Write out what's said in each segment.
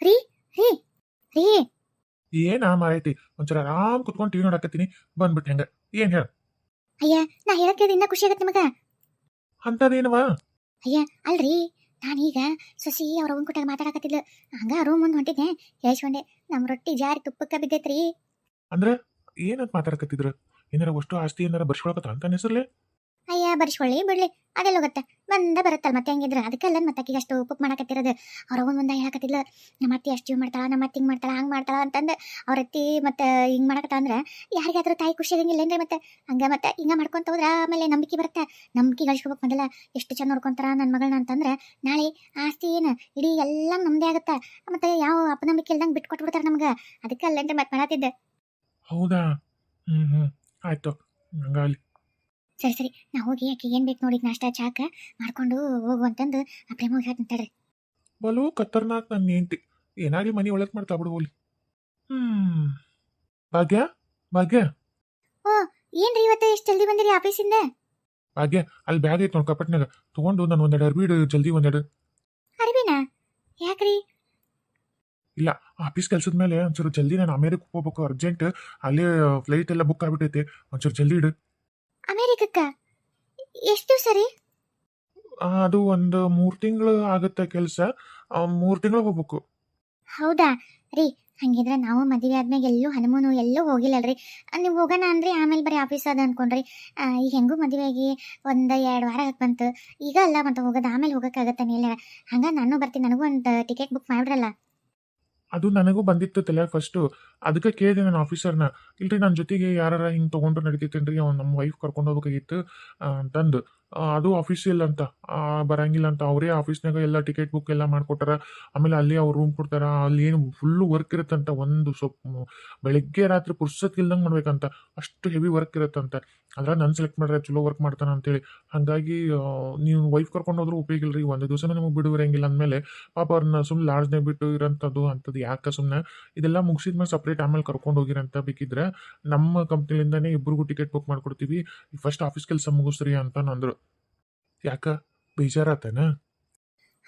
ರೀ ರೀ ರೀ. ಏನ ಮಾರೈತಿ ಒಂಚೂರ ಆರಾಮ್ ಕುತ್ಕೊಂಡು ಟಿವಿ ನೋಡಕತ್ತೀನಿ. ಬಂದ್ಬಿಟ್ಟು ಹೆಂಗ? ಏನ್ ಹೇಳ? ಅಯ್ಯ ನಾ ಹೇಳಕ್ಕೆ ಇನ್ನ ಖುಷಿ ಆಗತ್ತೆ ನಿಮಗ? ಅಂತದೇನವ? ಅಯ್ಯ ಅಲ್ರಿ ನಾನೀಗ ಸೊಸಿ ಅವ್ರ ಅವನ್ ಕೊಟ್ಟಾಗ ಮಾತಾಡಕತ್ತಿದ್ಲು. ಹಂಗ ರೂಮ್ ಮುಂದೆ ಹೊಂಟಿದ್ದೆ ಹೇಳ್ಸ್ಕೊಂಡೆ ನಮ್ಮ ರೊಟ್ಟಿ ಜಾರಿ ತುಪ್ಪಕ್ಕ ಬಿದ್ದೈತ್ರಿ. ಅಂದ್ರ ಏನಂತ ಮಾತಾಡಕತ್ತಿದ್ರು? ಏನಾರ ಅಷ್ಟು ಆಸ್ತಿ ಏನಾರ ಬರ್ಸ್ಕೊಳಕತ್ತ ಅಂತ ಹೆಸರ್ಲೆ ಬರ್ಸ್ಕೊಳ್ಳಿ, ಬಿಡ್ಲಿ. ಅದೆಲ್ಲ ಹೋಗುತ್ತೆ. ಬಂದ ಬರುತ್ತಲ್ಲ ಮತ್ತೆ ಹೆಂಗಿದ್ರ? ಅದಕ್ಕೆಲ್ಲ ಮತ್ತೆ ಅಕ್ಕಿಗೆ ಅಷ್ಟು ಉಪ್ಪು ಮಾಡಕತ್ತಿರೋದು. ಅವ್ರ ಮುಂದೆ ಹೇಳಕತ್ತಿಲ್ಲ ನಮ್ಮ ಅತ್ತಿ ಅಷ್ಟು ಮಾಡ್ತಾಳ, ನಮ್ಮ ಅತ್ತಿ ಹಿಂಗ್ ಮಾಡ್ತಾಳ, ಹಂಗ್ ಮಾಡ್ತಾಳ ಅಂತಂದು ಅವ್ರ ಅತ್ತಿ ಮತ್ತೆ ಹಿಂಗೆ ಮಾಡಕತ್ತ ಅಂದ್ರೆ ಯಾರಿಗಾದ್ರೂ ತಾಯಿ ಖುಷಿ ಆಗಂಗಿಲ್ಲ ಮತ್ತೆ? ಹಂಗೆ ಮತ್ತೆ ಹಿಂಗೆ ಮಾಡ್ಕೊಂತ ಹೋದ್ರೆ ಆಮೇಲೆ ನಂಬಿಕೆ ಬರುತ್ತೆ. ನಂಬಿಕೆ ಗಳಿಸ್ಕೋಬೇಕು ಮೊದಲ. ಎಷ್ಟು ಚಂದ ನೋಡ್ಕೊಂತಾರ ನನ್ನ ಮಗಳನ್ನ ಅಂತಂದ್ರೆ ನಾಳೆ ಆಸ್ತಿ ಏನು? ಇಡೀ ಎಲ್ಲ ನಮ್ದೇ ಆಗುತ್ತೆ? ಮತ್ತೆ ಯಾವ ಅಪನಂಬಿಕೆ ಇಲ್ದಂಗೆ ಬಿಟ್ಕೊಟ್ಬಿಡ್ತಾರ ನಮ್ಗೆ? ಅದಕ್ಕೆ ಅಲ್ಲೇನ್ರಿ ಮತ್ತೆ ಮಾಡತ್ತಿದ್ದೆ. ಹೌದಾ? ಹ್ಮ್ ಹ್ಮ್. ಆಯ್ತು. ಹಂಗಾಲಿ ಸರಿ ಸರಿ. ನಾ ಹೋಗಿ ಆಕೆ ಏನ್ ಬೇಕು ನೋಡಿದ್ ನಾಷ್ಟ ಚಾಕ ಮಾಡ್ಕೊಂಡು ಹೋಗು ಅಂತಂದು ಆ ಪ್ರೇಮ ಹೇಳ್ತಾರೆ ಬಲು ಕತ್ತರ್ನಾಕ್ ನನ್ನ ಹೆಂಡ್ತಿ. ಏನಾಗ್ಲಿ ಮನಿ ಒಳಗೆ ಮಾಡ್ತಾ ಬಿಡು ಹೋಲಿ ಹ್ಮ್. ಭಾಗ್ಯ? ಭಾಗ್ಯ? ಏನ್ರಿ ಇವತ್ತು ಎಷ್ಟು ಜಲ್ದಿ ಬಂದಿರಿ ಆಫೀಸಿಂದ? ಭಾಗ್ಯ ಅಲ್ಲಿ ಬ್ಯಾಗ್ ಐತೆ ನೋಡಿ ಕಪಟ್ನಾಗ ತಗೊಂಡು ನಾನು ಒಂದೆರಡು ಅರ್ಬಿಡು ಜಲ್ದಿ ಒಂದೆರಡು. ಅರ್ಬಿನಾ? ಯಾಕ್ರಿ? ಇಲ್ಲ ಆಫೀಸ್ ಕೆಲಸದ ಮೇಲೆ ಒಂಚೂರು ಜಲ್ದಿ ನಾನು ಅಮೇರಿಕ ಹೋಗ್ಬೇಕು ಅರ್ಜೆಂಟ್. ಅಲ್ಲೇ ಫ್ಲೈಟ್ ಎಲ್ಲ ಬುಕ್ ಆಗ್ಬಿಟ್ಟೈತೆ ಒಂಚೂರು ಜಲ್ದಿ ಇಡು. ಅಮೇರಿಕಕ್ಕ? ಎಷ್ಟು ಸರಿ? ಅದು ಒಂದು ಮೂರು ತಿಂಗಳು ಆಗುತ್ತೆ ಕೆಲಸ. ಮೂರು ತಿಂಗಳು ಹೋಗ್ಬೇಕು. ಹೌದಾ? ರೀ ಹಂಗಿದ್ರೆ ನಾವು ಮದುವೆ ಆದ್ಮೇಲೆ ಎಲ್ಲೂ ಹನುಮೂನು ಎಲ್ಲೂ ಹೋಗಿಲ್ಲಲ್ರಿ. ನೀವು ಹೋಗೋಣ ಅಂದ್ರೆ ಆಮೇಲೆ ಬರೀ ಆಫೀಸ್ ಅದ ಅನ್ಕೊಂಡ್ರಿ. ಈಗ ಹೆಂಗೂ ಮದುವೆ ಆಗಿ ಒಂದು ಎರಡು ವಾರ ಬಂತು. ಈಗ ಅಲ್ಲ ಮತ್ತೆ ಹೋಗೋದು ಆಮೇಲೆ ಹೋಗೋಕ್ಕಾಗತ್ತೆ ನೀಲ್ಲ ಹಂಗ ನಾನು ಬರ್ತೀನಿ ನನಗೂ ಒಂದು ಟಿಕೆಟ್ ಬುಕ್ ಮಾಡ್ಬಿಡ್ರಲ್ಲ. ಅದು ನನಗೂ ಬಂದಿತ್ತು ತಲೆ ಫಸ್ಟು ಅದಕ್ಕೆ ಕೇಳಿದೆ ನಾನು ಆಫೀಸರ್ನ ಇಲ್ರಿ ನನ್ನ ಜೊತೆಗೆ ಯಾರು ಹಿಂಗೆ ತೊಗೊಂಡ್ರು ನಡೀತೈತೇನ್ರಿ? ಅವ್ನು ನಮ್ಮ ವೈಫ್ ಕರ್ಕೊಂಡು ಹೋಗ್ಬೇಕಾಗಿತ್ತು ಅಂತಂದು. ಅದು ಆಫೀಸಿಲ್ಲ ಅಂತ. ಬರಂಗಿಲ್ಲ ಅಂತ. ಅವರೇ ಆಫೀಸ್ನಾಗ ಎಲ್ಲ ಟಿಕೆಟ್ ಬುಕ್ ಎಲ್ಲ ಮಾಡಿಕೊಟ್ಟಾರ. ಆಮೇಲೆ ಅಲ್ಲಿ ಅವ್ರು ರೂಮ್ ಕೊಡ್ತಾರ. ಅಲ್ಲಿ ಏನು ಫುಲ್ಲು ವರ್ಕ್ ಇರುತ್ತಂತ ಒಂದು ಸ್ವಲ್ಪ ಬೆಳಗ್ಗೆ ರಾತ್ರಿ ಪುರ್ಸತ್ತಿಲ್ದಂಗೆ ಮಾಡ್ಬೇಕಂತ. ಅಷ್ಟು ಹೆವಿ ವರ್ಕ್ ಇರುತ್ತಂತ ಅದ್ರ ನಾನು ಸೆಲೆಕ್ಟ್ ಮಾಡ್ರೆ ಚಲೋ ವರ್ಕ್ ಮಾಡ್ತಾನೆ ಅಂತೇಳಿ ಹಾಗಾಗಿ ನೀವು ವೈಫ್ ಕರ್ಕೊಂಡು ಹೋದ್ರೂ ಉಪಯೋಗ ಇಲ್ರಿ. ಒಂದು ದಿವಸ ನಮಗೆ ಬಿಡುವಿರಂಗಿಲ್ಲ ಅಂದಮೇಲೆ ಪಾಪ ಅವ್ರನ್ನ ಸುಮ್ಮನೆ ಲಾಡ್ಜ್ನಾಗ ಬಿಟ್ಟು ಇರೋಂಥದ್ದು, ಅಂಥದ್ದು ಯಾಕೆ ಸುಮ್ಮನೆ ಇದೆಲ್ಲ ಮುಗಿಸಿದ ಮೇಲೆ ಸಪ್ರೇಟ್ ಆಮೇಲೆ ಕರ್ಕೊಂಡು ಹೋಗಿರಂತ ಬೇಕಿದ್ರೆ ನಮ್ಮ ಕಂಪ್ನಿಲಿಂದನೇ ಇಬ್ರಿಗೂ ಟಿಕೆಟ್ ಬುಕ್ ಮಾಡ್ಕೊಡ್ತೀವಿ. ಫಸ್ಟ್ ಆಫೀಸ್ ಕೆಲಸ ಮುಗಿಸ್ರಿ ಅಂತ ಅಂದರು ಯಾಕ? ಬೇಜಾರಾತನ?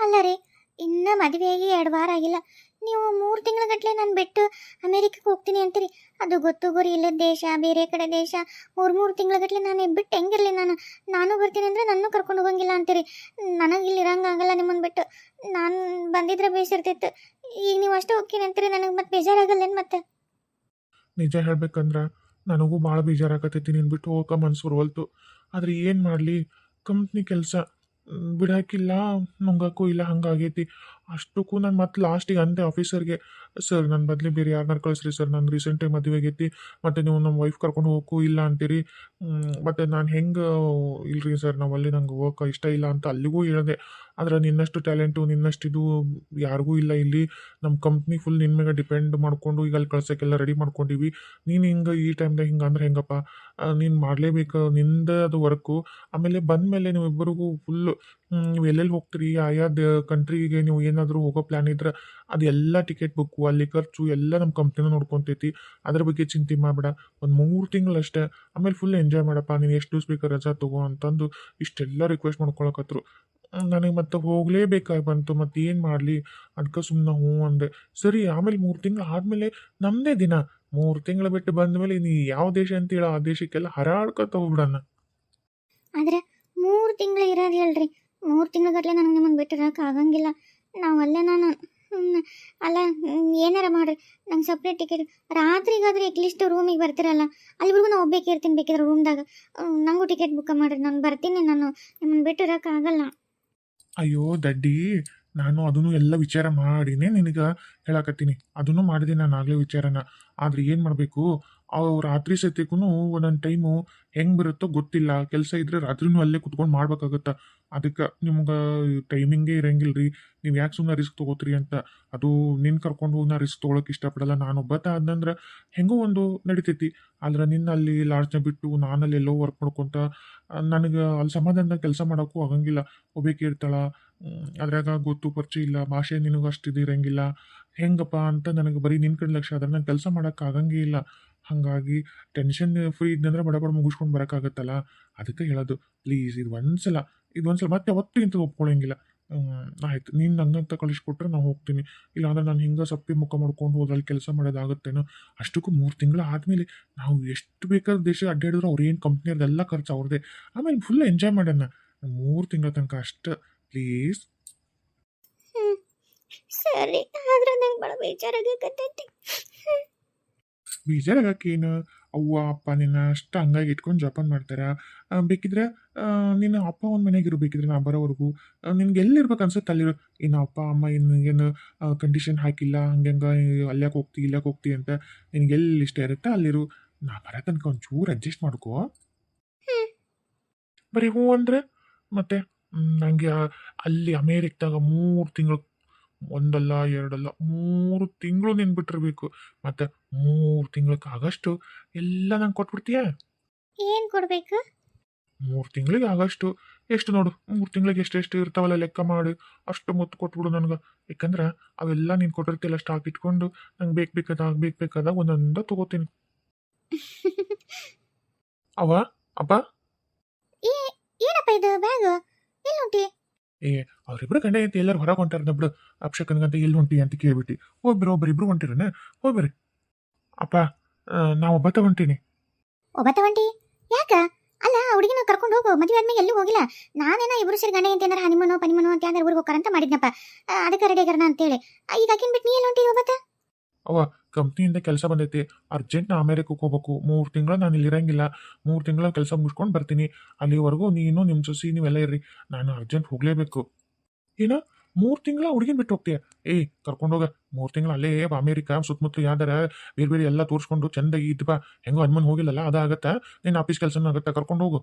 ಅಲ್ಲ ರೀ ಇನ್ನ ಮದುವೆಯಾಗಿ ಎರಡು ವಾರ ಆಗಿಲ್ಲ. ನೀವು ಮೂರು ತಿಂಗಳ ಗಟ್ಟಲೆ ನಾನು ಬಿಟ್ಟು ಅಮೇರಿಕಕ್ಕೆ ಹೋಗ್ತೀನಿ ಅಂತೀರಿ. ಅದು ಗೊತ್ತು ಗುರಿ ಇಲ್ಲದ ದೇಶ ಬೇರೆ ಕಡೆ ದೇಶ. ಮೂರು ಮೂರು ತಿಂಗಳ ಗಟ್ಟಲೆ ನಾನು ಬಿಟ್ಟು ಹೆಂಗಿರಲಿ ನಾನು? ನಾನು ಬರ್ತೀನಿ ಅಂದ್ರೆ ನನ್ನ ಕರ್ಕೊಂಡು ಹೋಗಂಗಿಲ್ಲ ಅಂತೀರಿ. ನನಗೆ ಇಲ್ಲಿ ಇರಂಗಾಗಲ್ಲ ನಿಮ್ಮನ್ನು ಬಿಟ್ಟು. ನಾನು ಬಂದಿದ್ರೆ ಬೇಸಿರ್ತಿತ್ತು. ಈಗ ನೀವು ಅಷ್ಟೇ ಹೋಗ್ತೀನಿ ಅಂತೀರಿ ನನಗೆ ಮತ್ತೆ ಬೇಜಾರಾಗಲ್ಲೇನು ಮತ್ತೆ? ನಿಜ ಹೇಳ್ಬೇಕಂದ್ರ ನನಗೂ ಭಾಳ ಬೇಜಾರಾಗತ್ತೈತಿ ನೀನು ಬಿಟ್ಟು ಹೋಗಕ್ಕೆ ಮನ್ಸು ಹೊಲ್ತು ಆದ್ರೆ ಏನು ಮಾಡಲಿ? ಕಂಪ್ನಿ ಕೆಲಸ ಬಿಡಾಕಿಲ್ಲ ನುಂಗಕ್ಕೂ ಇಲ್ಲ, ಹಂಗಾಗೈತಿ. ಅಷ್ಟಕ್ಕೂ ನಾನು ಮತ್ತೆ ಲಾಸ್ಟಿಗೆ ಅಂದೆ ಆಫೀಸರ್ಗೆ, ಸರ್ ನನ್ನ ಬದಲಿ ಬೇರೆ ಯಾರನ್ನಾರು ಕಳಿಸ್ರಿ ಸರ್, ನಾನು ರೀಸೆಂಟಾಗಿ ಮದುವೆ ಆಗೈತಿ, ಮತ್ತು ನೀವು ನಮ್ಮ ವೈಫ್ ಕರ್ಕೊಂಡು ಹೋಗಕ್ಕೂ ಇಲ್ಲ ಅಂತೀರಿ. ಮತ್ತು ನಾನು ಹೆಂಗೆ, ಇಲ್ರಿ ಸರ್, ನಾವು ಅಲ್ಲಿ ನಂಗೆ ಹೋಗಕ್ಕೆ ಇಷ್ಟ ಇಲ್ಲ ಅಂತ ಅಲ್ಲಿಗೂ ಹೇಳಿದೆ. ಆದ್ರೆ ನಿನ್ನಷ್ಟು ಟ್ಯಾಲೆಂಟು ನಿನ್ನಷ್ಟು ಇದು ಯಾರಿಗೂ ಇಲ್ಲ ಇಲ್ಲಿ. ನಮ್ಮ ಕಂಪ್ನಿ ಫುಲ್ ನಿನ್ನ ಮೇಲೆ ಡಿಪೆಂಡ್ ಮಾಡಿಕೊಂಡು ಈಗ ಅಲ್ಲಿ ಕಳ್ಸೋಕ್ಕೆಲ್ಲ ರೆಡಿ ಮಾಡ್ಕೊಂಡಿವಿ. ನೀನು ಹಿಂಗೆ ಈ ಟೈಮ್ದಾಗ ಹಿಂಗೆ ಅಂದ್ರೆ ಹೆಂಗಪ್ಪ? ನೀನು ಮಾಡಲೇಬೇಕು, ನಿಂದ ಅದು ವರ್ಕು ಆಮೇಲೆ ಬಂದಮೇಲೆ ನೀವು ಇಬ್ಬರಿಗೂ ಫುಲ್ಲು ನೀವು ಎಲ್ಲೆಲ್ಲಿ ಹೋಗ್ತೀರಿ? ಆಯಾ ದ ಕಂಟ್ರಿಗೆ ನೀವು ಏನಾದರೂ ಹೋಗೋ ಪ್ಲ್ಯಾನ್ ಇದ್ರೆ ಅದೆಲ್ಲ ಟಿಕೆಟ್ ಬುಕ್ಕು ಅಲ್ಲಿ ಖರ್ಚು ಎಲ್ಲ ನಮ್ಮ ಕಂಪ್ನಿನ ನೋಡ್ಕೊತೈತಿ. ಅದ್ರ ಬಗ್ಗೆ ಚಿಂತೆ ಮಾಡಬೇಡ. ಒಂದು ಮೂರು ತಿಂಗಳು ಅಷ್ಟೇ. ಆಮೇಲೆ ಫುಲ್ ಎಂಜಾಯ್ ಮಾಡಪ್ಪ. ನೀನು ಎಷ್ಟು ದಿವ್ಸ ಬೇಕಾದ್ರೆ ರಜಾ ತಗೋ ಅಂತಂದು ಇಷ್ಟೆಲ್ಲ ರಿಕ್ವೆಸ್ಟ್ ಮಾಡ್ಕೊಳಕತ್ರು. ನನಗೆ ಮತ್ತೆ ಹೋಗಲೇಬೇಕಾಗಿ ಬಂತು ಮತ್ತೆ ಏನು ಮಾಡಲಿ? ಅದಕ್ಕೆ ಸುಮ್ಮನೆ ಹ್ಞೂ ಅಂದೆ. ಸರಿ, ಆಮೇಲೆ ಮೂರು ತಿಂಗಳು ಆದಮೇಲೆ ನಮ್ಮದೇ ದಿನ. ಮೂರು ತಿಂಗಳು ಬಿಟ್ಟು ಬಂದಮೇಲೆ ನೀ ಯಾವ ದೇಶ ಅಂತ ಅಂತೇಳಿ ಆ ದೇಶಕ್ಕೆಲ್ಲ ಹರಾಡ್ಕೊತ ಹೋಗ್ಬಿಡೋಣ. ಆದ್ರೆ ಮೂರು ತಿಂಗಳು ಇರೋದು ಹೇಳ್ರಿ. ಮೂರು ತಿಂಗಳಗಟ್ಲೆ ನನಗೆ ನಿಮ್ಮನ್ನು ಬಿಟ್ಟಿರೋಕೆ ಆಗಂಗಿಲ್ಲ. ನಾವು ಅಲ್ಲೇ ನಾನು ಅಲ್ಲ ಏನಾರ ಮಾಡ್ರಿ. ನಂಗೆ ಸಪ್ರೇಟ್ ಟಿಕೆಟ್ ರಾತ್ರಿಗಾದ್ರೆ ಅಟ್ಲೀಸ್ಟ್ ರೂಮಿಗೆ ಬರ್ತಿರಲ್ಲ. ಅಲ್ಲಿವರೆಗೂ ನಾವು ಒಬ್ಬೇಕಿರ್ತೀನಿ ಬೇಕಿದ್ರೆ ರೂಮ್ದಾಗ ನನಗೂ ಟಿಕೆಟ್ ಬುಕ್ ಮಾಡ್ರಿ. ನಾನು ಬರ್ತೀನಿ ನಾನು. ನಿಮ್ಮನ್ನು ಬಿಟ್ಟಿರೋಕೆ ಆಗಲ್ಲ. ಅಯ್ಯೋ, ದಡ್ಡಿ, ನಾನು ಅದನ್ನು ಎಲ್ಲ ವಿಚಾರ ಮಾಡಿನೇ ನಿನಗೆ ಹೇಳಕತ್ತೀನಿ. ಅದನ್ನು ಮಾಡಿದೆ ನಾನು ಆಗಲೇ ವಿಚಾರನ. ಆದರೆ ಏನು ಮಾಡಬೇಕು? ಅವು ರಾತ್ರಿ ಸತ್ಯಕ್ಕೂ ಒಂದೊಂದು ಟೈಮು ಹೆಂಗೆ ಬರುತ್ತೋ ಗೊತ್ತಿಲ್ಲ. ಕೆಲಸ ಇದ್ರೆ ರಾತ್ರಿನೂ ಅಲ್ಲೇ ಕುತ್ಕೊಂಡು ಮಾಡ್ಬೇಕಾಗತ್ತೆ. ಅದಕ್ಕೆ ನಿಮ್ಗೆ ಟೈಮಿಂಗೇ ಇರಂಗಿಲ್ಲ ರೀ ನೀವು ಯಾಕೆ ಸುಮ್ಮನೆ ರಿಸ್ಕ್ ತೊಗೋತೀರಿ ಅಂತ. ಅದು ನಿನ್ನ ಕರ್ಕೊಂಡು ಹೋಗಿ ನಾ ರಿಸ್ಕ್ ತೊಗೊಳಕ್ಕೆ ಇಷ್ಟಪಡಲ್ಲ. ನಾನು ಒಬ್ಬತ್ತ ಆದ್ನಂದ್ರೆ ಹೆಂಗೋ ಒಂದು ನಡಿತೈತಿ. ಆದ್ರೆ ನಿನ್ನಲ್ಲಿ ಲಾಡ್ಜ್ನ ಬಿಟ್ಟು ನಾನಲ್ಲಿ ಎಲ್ಲೋ ವರ್ಕ್ ಮಾಡ್ಕೊತ ನನಗೆ ಅಲ್ಲಿ ಸಮಾಧಾನದಾಗ ಕೆಲಸ ಮಾಡೋಕ್ಕೂ ಆಗಂಗಿಲ್ಲ. ಒಬ್ಬಾಕಿ ಇರ್ತಾಳ. ಹ್ಮ್, ಅದ್ರಾಗ ಗೊತ್ತು ಪರಿಚಯ ಇಲ್ಲ. ಭಾಷೆ ನಿನಗೂ ಅಷ್ಟಿದಿರಂಗಿಲ್ಲ ಹೆಂಗಪ್ಪ ಅಂತ ನನಗೆ ಬರೀ ನಿನ್ನ ಕಡೆ ಲಕ್ಷ ಆದರೆ ನಾನು ಕೆಲಸ ಮಾಡೋಕೆ ಆಗಂಗೇ ಇಲ್ಲ. ಹಾಗಾಗಿ ಟೆನ್ಷನ್ ಫ್ರೀ ಇದ್ದಂದ್ರೆ ಬಡ ಬಡ ಮುಗಿಸ್ಕೊಂಡು ಬರೋಕ್ಕಾಗತ್ತಲ್ಲ? ಅದಕ್ಕೆ ಹೇಳೋದು ಪ್ಲೀಸ್ ಇದು ಒಂದ್ಸಲ ಇದು ಒಂದ್ಸಲ ಮತ್ತೆ ಒತ್ತಿಗಿಂತ ಒಪ್ಕೊಳ್ಳೋಂಗಿಲ್ಲ ಆಯ್ತು, ನೀನು ನನ್ನಂತ ಕಳಿಸ್ಕೊಟ್ರೆ ನಾನು ಹೋಗ್ತೀನಿ. ಇಲ್ಲಾಂದ್ರೆ ನಾನು ಹಿಂಗೆ ಸಪ್ಪಿ ಮುಖ ಮಾಡ್ಕೊಂಡು ಹೋದ್ರಲ್ಲಿ ಕೆಲಸ ಮಾಡೋದಾಗುತ್ತೇನೋ? ಅಷ್ಟಕ್ಕೂ ಮೂರು ತಿಂಗಳು ಆದಮೇಲೆ ನಾವು ಎಷ್ಟು ಬೇಕಾದ ದೇಶ ಅಡ್ಡಾಡಿದ್ರು ಅವ್ರು ಏನು ಕಂಪ್ನಿಯವ್ರದ್ದೆಲ್ಲ ಖರ್ಚು ಅವ್ರದ್ದೇ ಆಮೇಲೆ ಫುಲ್ ಎಂಜಾಯ್ ಮಾಡೋಣ. ಮೂರು ತಿಂಗಳ ತನಕ ಅಷ್ಟು. ಪ್ಲೀಸ್ ಸರಿ ಆದ್ರೆ ನಂಗೆ ಬಹಳ ಬೇಜಾರಾಗಕತ್ತೈತಿ. ಬೇಜಾರಾಗಕ್ಕೇನು? ಅವ್ವ ಅಪ್ಪ ನಿನ್ನ ಅಷ್ಟು ಹಂಗಾಗಿ ಇಟ್ಕೊಂಡು ಜೋಪಾನ ಮಾಡ್ತಾರೆ? ಬೇಕಿದ್ರೆ ನಿನ್ನ ಅಪ್ಪ ಒಂದು ಮನೆಗೆ ಇರಬೇಕಿದ್ರೆ ನಾ ಬರೋವರೆಗೂ. ನಿನ್ಗೆ ಎಲ್ಲಿರ್ಬೇಕು ಅನ್ಸುತ್ತೆ ಅಲ್ಲಿರು? ಇನ್ನು ಅಪ್ಪ ಅಮ್ಮ ಇನ್ನು ಏನು ಕಂಡೀಷನ್ ಹಾಕಿಲ್ಲ ಹಂಗೆ ಅಲ್ಯಾಕೆ ಹೋಗ್ತಿ ಇಲ್ಲಕ್ಕೆ ಹೋಗ್ತಿ ಅಂತ ನಿನಗೆ ಎಲ್ಲಿ ಇಷ್ಟ ಇರುತ್ತೆ ಅಲ್ಲಿರು. ನಾ ಬರೋ ತನಕ ಒಂಚೂರು ಅಡ್ಜಸ್ಟ್ ಮಾಡ್ಕೋ. ಬರೀ ಹ್ಞೂ ಅಂದರೆ ಮತ್ತೆ ನನಗೆ ಅಲ್ಲಿ ಅಮೇರಿಕದಾಗ ಮೂರು ತಿಂಗಳು ಒಂದಲ್ಲ ಎರಡಲ್ಲ ಮೂರು ತಿಂಗಳು ನೆನ್ಬಿಟ್ಟಿರ್ಬೇಕು ಬಿಟ್ಟಿರ್ಬೇಕು ಮತ್ತು ಮೂರು ತಿಂಗಳಿಗೆ ಆಗಷ್ಟು ಎಲ್ಲ ನಂಗೆ ಕೊಟ್ಬಿಡ್ತೀಯ? ಏನು ಕೊಡ್ಬೇಕು? ಮೂರು ತಿಂಗಳಿಗೆ ಆಗಷ್ಟು. ಎಷ್ಟು ನೋಡು ಮೂರು ತಿಂಗಳಿಗೆ ಎಷ್ಟೆಷ್ಟು ಇರ್ತಾವಲ್ಲ ಲೆಕ್ಕ ಮಾಡಿ. ಅಷ್ಟು ಮೊತ್ತು ಕೊಟ್ಬಿಡು ನನಗೆ. ಯಾಕಂದ್ರೆ ಅವೆಲ್ಲ ನೀನು ಕೊಟ್ಟಿರ್ತಿಲ್ಲ ಸ್ಟಾಕ್ ಇಟ್ಕೊಂಡು ನಂಗೆ ಬೇಕು ಬೇಕಾದಾಗ ಬೇಕು ಬೇಕಾದಾಗ ಒಂದೊಂದ ತಗೋತೀನಿ. ಅವ ಅಪ್ಪ? ಏನಪ್ಪ ಇದು ಬ್ಯಾಗ್? ಎಲ್ಲಿ ಹೊಂಟಿ ಏ ಅವರಿಬ್ರು ಗಂಡ ಐತಿ ಎಲ್ಲರೂ ಹೊರಗೆ ಹೊಂಟಾರ ಬಿಡು ಅಪ್ಷಕನ್ಗಂತ ಎಲ್ಲಿ ಹೊಂಟಿ ಅಂತ ಕೇಳ್ಬಿಟ್ಟು. ಒಬ್ಬರು ಒಬ್ಬರಿಬ್ರು ಹೊಂಟಿರನ? ಹೋಗ್ಬರಿ ಅಪ್ಪ ನಾ ಒಬ್ಬ ತಗೊಂತೀನಿ ಒಬ್ಬ ತಗೊಂಡಿ ಯಾಕ? ಅಲ್ಲ ಹುಡುಗಿನ ಕರ್ಕೊಂಡು ಹೋಗು. ಮದುವೆ ಆದ್ಮೇಲೆ ಎಲ್ಲೂ ಹೋಗಿಲ್ಲ. ನಾನೇನ ಇಬ್ರು ಸೇರಿ ಗಂಡ ಅಂತ ಏನಾರ ಹನಿಮನೋ ಪನಿಮನೋ ಅಂತ ಅಂದ್ರೆ ಊರಿಗೆ ಹೋಗ್ತಾರಂತ ಮಾಡಿದ್ನಪ್ಪ. ಅದಕ್ಕೆ ರೆಡಿ ಆಗ್ಯಾರನ ಅಂತೇಳಿ. ಈಗ ಆಕಿನ್ ಬಿಟ್ಟು ನೀ ಎಲ್ಲಿ ಹೊಂಟಿ ಒಬ್ಬತ್ತ? ಕಂಪ್ನಿಯಿಂದ ಕೆಲಸ ಬಂದೈತಿ. ಅರ್ಜೆಂಟ್ ನಾ ಅಮೇರಿಕಕ್ಕೆ ಹೋಗ್ಬೇಕು. ಮೂರು ತಿಂಗಳು ನಾನು ಇಲ್ಲಿ ಇರಂಗಿಲ್ಲ. ಮೂರು ತಿಂಗಳ ಕೆಲಸ ಮುಗಿಸ್ಕೊಂಡು ಬರ್ತೀನಿ. ಅಲ್ಲಿವರೆಗೂ ನೀನು ನಿಮ್ಮ ಸೊಸಿ, ನೀವೆಲ್ಲ ಇರ್ರಿ. ನಾನು ಅರ್ಜೆಂಟ್ ಹೋಗಲೇಬೇಕು. ಏನ ಮೂರು ತಿಂಗಳ ಹುಡುಗಿನ ಬಿಟ್ಟು ಹೋಗ್ತೀಯ? ಏಯ್ ಕರ್ಕೊಂಡೋಗ ಮೂರು ತಿಂಗಳು ಅಲ್ಲೇ ಅಮೇರಿಕಾ ಸುತ್ತಮುತ್ತ ಯಾವ್ದಾರ ಬೇರೆ ಬೇರೆ ಎಲ್ಲ ತೋರಿಸ್ಕೊಂಡು ಚೆಂದಾಗಿ ಇದ್ದಪ್ಪ ಹೆಂಗೋ ಹನುಮನ್ ಹೋಗಿಲ್ಲಲ್ಲ ಅದಾಗತ್ತಾ ನೀನು ಆಫೀಸ್ ಕೆಲಸನೂ ಆಗುತ್ತೆ? ಕರ್ಕೊಂಡು ಹೋಗು.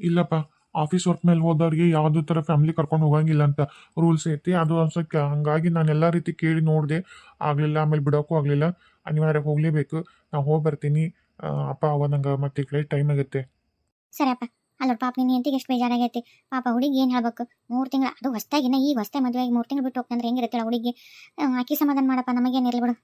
ಇಲ್ಲಪ್ಪ. ಆಫೀಸ್ ವರ್ಕ್ ಮೇಲೆ ಹೋದವ್ರಿಗೆ ಯಾವುದೇ ಥರ ಫ್ಯಾಮಿಲಿ ಕರ್ಕೊಂಡು ಹೋಗಂಗಿಲ್ಲ ಅಂತ ರೂಲ್ಸ್ ಐತಿ. ಅದು ಅನ್ಸಕ್ಕೆ ಹಂಗಾಗಿ ನಾನು ಎಲ್ಲ ರೀತಿ ಕೇಳಿ ನೋಡಿದೆ. ಆಗಲಿಲ್ಲ, ಆಮೇಲೆ ಬಿಡೋಕ್ಕೂ ಆಗಲಿಲ್ಲ. ಅನಿವಾರ್ಯ ಹೋಗಲೇಬೇಕು. ನಾವು ಹೋಗಿ ಬರ್ತೀನಿ. ಅಪ್ಪ ಅವ ನಂಗೆ ಮತ್ತೆ ಫ್ಲೈಟ್ ಟೈಮ್ ಆಗುತ್ತೆ. ಸರಿಯಪ್ಪ ಅಲ್ಲ ಪಾಪ ನಿನ್ನ ಹೆಂಡತಿಗೆ ಎಷ್ಟು ಬೇಜಾರಾಗೈತಿ. ಪಾಪ ಹುಡುಗಿ ಏನು ಹೇಳ್ಬೇಕು? ಮೂರು ತಿಂಗಳು, ಅದು ಹೊಸ್ತಾಗಿನ ಈಗ ಹೊಸ್ತೆ ಮದುವೆ ಆಗಿ ಮೂರು ತಿಂಗಳು ಬಿಟ್ಟು ಹೋಗ್ತಂದ್ರೆ ಹೆಂಗಿರುತ್ತೆ ಹುಡುಗಿ? ಆಕೆ ಸಮಾಧಾನ ಮಾಡಪ್ಪ. ನಮಗೇನಿರಲಿ ಬಿಡು.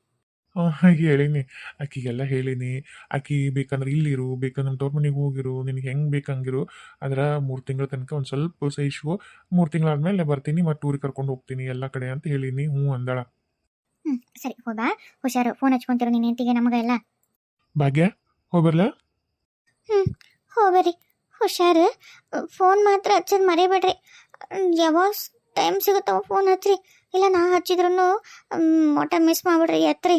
ಹೇಳಿನಿ. ಆಕಿಗೆಲ್ಲ ಹೇಳಿನಿ. ಆಕಿ ಬೇಕಂದ್ರೆ ಇಲ್ಲಿರು ಬೇಕಂದ್ರೆ ನಮ್ಮ ತವ್ರ ಮನೆಗೆ ಹೋಗಿರು ನಿನಗೆ ಹೆಂಗೆ ಬೇಕಂಗಿರು ಆದ್ರೆ ಮೂರು ತಿಂಗಳ ತನಕ ಒಂದು ಸ್ವಲ್ಪ ಸಹಿಸು ಮೂರು ತಿಂಗಳಾದ್ಮೇಲೆ ಬರ್ತೀನಿ ಮತ್ತು ಟೂರಿಗೆ ಕರ್ಕೊಂಡು ಹೋಗ್ತೀನಿ ಎಲ್ಲ ಕಡೆ ಅಂತ ಹೇಳಿನಿ. ಹ್ಞೂ ಅಂದಳ. ಹ್ಞೂ ಸರಿ ಹೋಗಾ ಹುಷಾರು ಫೋನ್ ಹಚ್ಕೊಂತಿರು ನಿನ್ನ ಹೆಂಡತಿಗೆ ನಮಗೆಲ್ಲ ಭಾಗ್ಯ ಹೋಗ್ಬರ್ಲ ಹೋಗ್ಬೇರಿ ಹುಷಾರು ಫೋನ್ ಮಾತ್ರ ಹಚ್ಚೋದು ಮರಿಬೇಡ್ರಿ. ಯಾವಾಗ ಟೈಮ್ ಸಿಗುತ್ತೋ ಫೋನ್ ಹಚ್ಚಿರಿ ಇಲ್ಲ ನಾ ಹಚ್ಚಿದ್ರು ಒಟ್ಟ ಮಿಸ್ ಮಾಡ್ಬಿಡ್ರಿ ಎತ್ರಿ.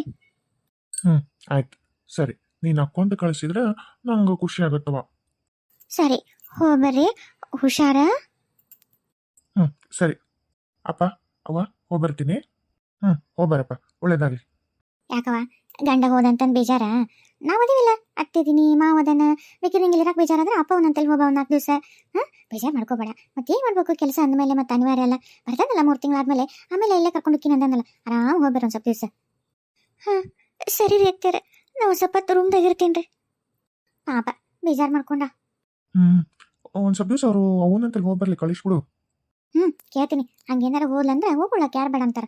ಆಯ್ತು. ಸರಿ ನೀನು ಅಕೌಂಟ್ ಕಳಿಸಿದ್ರೆ ನಂಗೆ ಖುಷಿ ಆಗುತ್ತವ. ಸರಿ ಹೋಗ್ಬರ್ರಿ ಹುಷಾರ? ಹ್ಞೂ ಸರಿ. ಅಪ್ಪ ಅವ್ವ ಹೋಗ್ಬರ್ತೀನಿ ಹ್ಞೂ ಹೋಗ್ಬರಪ್ಪ ಒಳ್ಳೇದಾಗಲಿ. ಯಾಕವ ಗಂಡ ಹೋದಂತಂದು ಬೇಜಾರ? ನಾವು ಅದೇವಿಲ್ಲ. ಅತ್ತಿದ್ದೀನಿ ಮಾವದನ ಬೇಕಿದ್ರೆ ಹಿಂಗೆ ಇರಕ್ಕೆ ಬೇಜಾರಾದ್ರೆ ಅಪ್ಪ ಒಂದಂತಲ್ಲಿ ಹೋಗ ಒಂದು ನಾಲ್ಕು ದಿವಸ. ಹಾಂ ಬೇಜಾರು ಮಾಡ್ಕೋಬೇಡ. ಮತ್ತೆ ಏನು ಮಾಡಬೇಕು ಕೆಲಸ ಅಂದಮೇಲೆ ಮತ್ತೆ ಅನಿವಾರ್ಯ ಅಲ್ಲ. ಬರ್ತಾನಲ್ಲ ಮೂರು ತಿಂಗಳಾದ್ಮೇಲೆ. ಆಮೇಲೆ ಇಲ್ಲೇ ಕರ್ಕೊಂಡು ಹೋಗ್ತೀನಿ ಆರಾಮ್ ಹೋಗ್ಬರ ಒಂದು ಸ್ವಲ್ಪ ದಿವಸ. ಹಾಂ ಸರಿ ರೀ ಅತ್ತೀರ ನಾವು ಸ್ವಲ್ಪ ರೂಮ್ದಾಗ ಇರ್ತೀನಿ ರೀ ಪಾಪ ಬೇಜಾರು ಮಾಡ್ಕೊಂಡ. ಹ್ಞೂ ಒಂದ್ ಸ್ವಲ್ಪ ದಿವಸ ಅವರು ಅವನಂತಲ್ಲಿ ಹೋಗ್ಬರ್ಲಿ ಕಳಿಸ್ಬಿಡು. ಹ್ಞೂ ಕೇಳ್ತೀನಿ. ಹಂಗೇನಾರ ಹೋದ್ಲಂದ್ರೆ ಹೋಗ್ಕೊಳಕ್ಕೆ ಯಾರು ಬೇಡ ಅಂತಾರೆ.